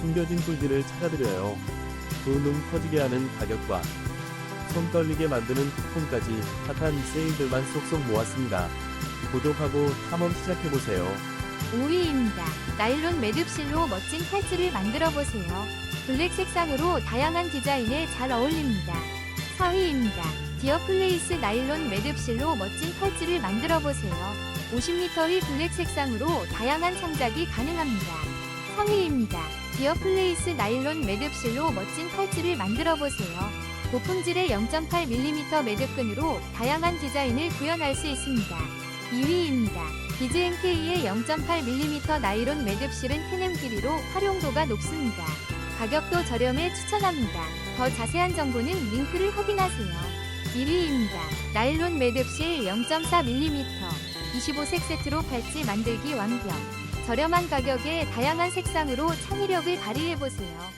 숨겨진 꿀들을 찾아드려요. 두눈 터지게 하는 가격과 손 떨리게 만드는 쿠폰까지 핫한 세일들만 쏙쏙 모았습니다. 구독하고 탐험 시작해보세요. 5위입니다. 나일론 매듭실로 멋진 팔찌를 만들어 보세요. 블랙 색상으로 다양한 디자인에 잘 어울립니다. 4위입니다. 디어플레이스 나일론 매듭실로 멋진 팔찌를 만들어 보세요. 50m의 블랙 색상으로 다양한 창작이 가능합니다. 3위입니다. 디어플레이스 나일론 매듭실로 멋진 팔찌를 만들어 보세요. 고품질의 0.8mm 매듭끈으로 다양한 디자인을 구현할 수 있습니다. 2위입니다. 비즈NK의 0.8mm 나일론 매듭실은 캐넴 길이로 활용도가 높습니다. 가격도 저렴해 추천합니다. 더 자세한 정보는 링크를 확인하세요. 1위입니다. 나일론 매듭실 0.4mm 25색 세트로 팔찌 만들기 완벽. 저렴한 가격에 다양한 색상으로 창의력을 발휘해보세요.